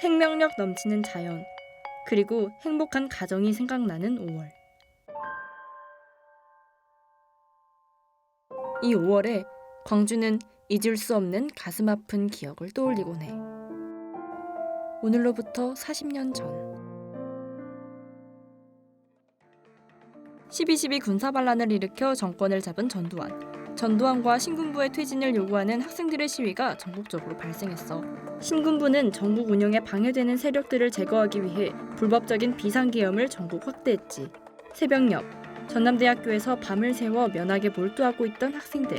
생명력 넘치는 자연, 그리고 행복한 가정이 생각나는 5월. 이 5월에 광주는 잊을 수 없는 가슴 아픈 기억을 떠올리곤 해. 오늘로부터 40년 전. 12.12 군사반란을 일으켜 정권을 잡은 전두환. 전두환과 신군부의 퇴진을 요구하는 학생들의 시위가 전국적으로 발생했어. 신군부는 정국 운영에 방해되는 세력들을 제거하기 위해 불법적인 비상계엄을 전국 확대했지. 새벽녘 전남대학교에서 밤을 새워 면학에 몰두하고 있던 학생들.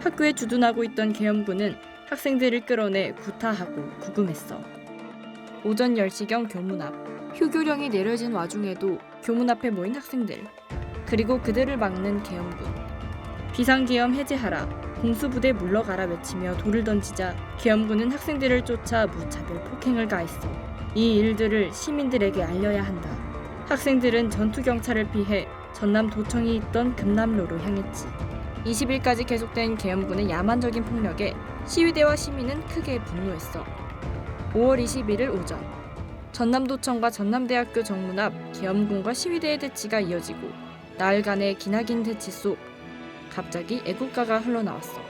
학교에 주둔하고 있던 계엄군은 학생들을 끌어내 구타하고 구금했어. 오전 10시경 교문 앞 휴교령이 내려진 와중에도 교문 앞에 모인 학생들 그리고 그들을 막는 계엄군 비상계엄 해제하라. 공수부대 물러가라 외치며 돌을 던지자 계엄군은 학생들을 쫓아 무차별 폭행을 가했어. 이 일들을 시민들에게 알려야 한다. 학생들은 전투 경찰을 피해 전남 도청이 있던 금남로로 향했지. 20일까지 계속된 계엄군의 야만적인 폭력에 시위대와 시민은 크게 분노했어. 5월 21일 오전 전남도청과 전남대학교 정문 앞 계엄군과 시위대의 대치가 이어지고 나흘간의 기나긴 대치 속 갑자기 애국가가 흘러나왔어.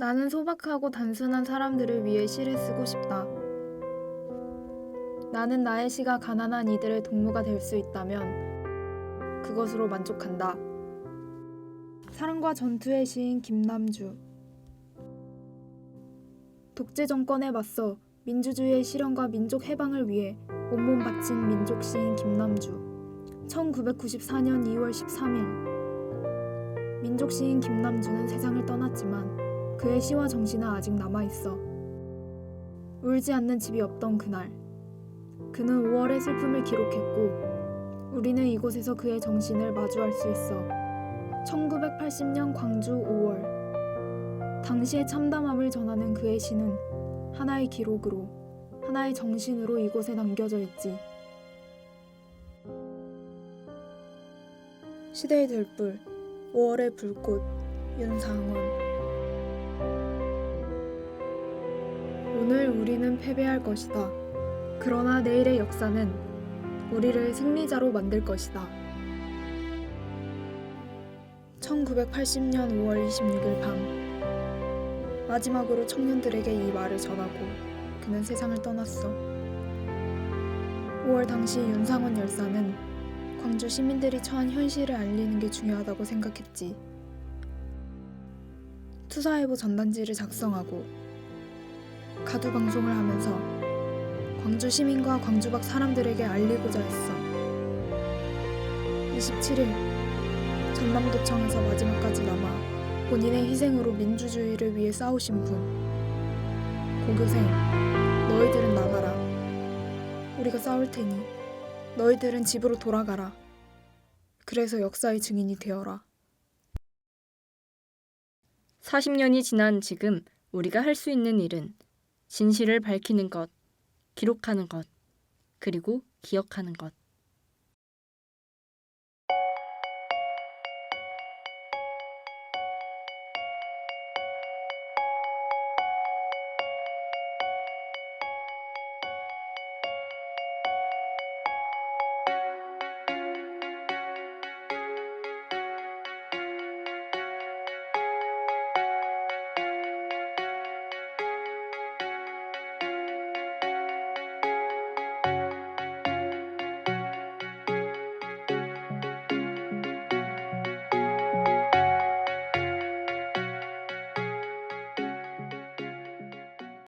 나는 소박하고 단순한 사람들을 위해 시를 쓰고 싶다. 나는 나의 시가 가난한 이들의 동무가 될 수 있다면 그것으로 만족한다. 사랑과 전투의 시인 김남주. 독재 정권에 맞서 민주주의의 실현과 민족 해방을 위해 온몸 바친 민족 시인 김남주. 1994년 2월 13일. 민족 시인 김남주는 세상을 떠났지만 그의 시와 정신은 아직 남아 있어. 울지 않는 집이 없던 그날, 그는 5월의 슬픔을 기록했고, 우리는 이곳에서 그의 정신을 마주할 수 있어. 1980년 광주 5월, 당시의 참담함을 전하는 그의 시는 하나의 기록으로, 하나의 정신으로 이곳에 남겨져 있지. 시대의 들불, 5월의 불꽃, 윤상원. 오늘 우리는 패배할 것이다. 그러나 내일의 역사는 우리를 승리자로 만들 것이다. 1980년 5월 26일 밤 마지막으로 청년들에게 이 말을 전하고 그는 세상을 떠났어. 5월 당시 윤상원 열사는 광주 시민들이 처한 현실을 알리는 게 중요하다고 생각했지. 투사일보 전단지를 작성하고 가두 방송을 하면서 광주 시민과 광주 밖 사람들에게 알리고자 했어. 27일 전남도청에서 마지막까지 남아 본인의 희생으로 민주주의를 위해 싸우신 분. 고교생, 너희들은 나가라. 우리가 싸울 테니 너희들은 집으로 돌아가라. 그래서 역사의 증인이 되어라. 40년이 지난 지금 우리가 할 수 있는 일은 진실을 밝히는 것, 기록하는 것, 그리고 기억하는 것.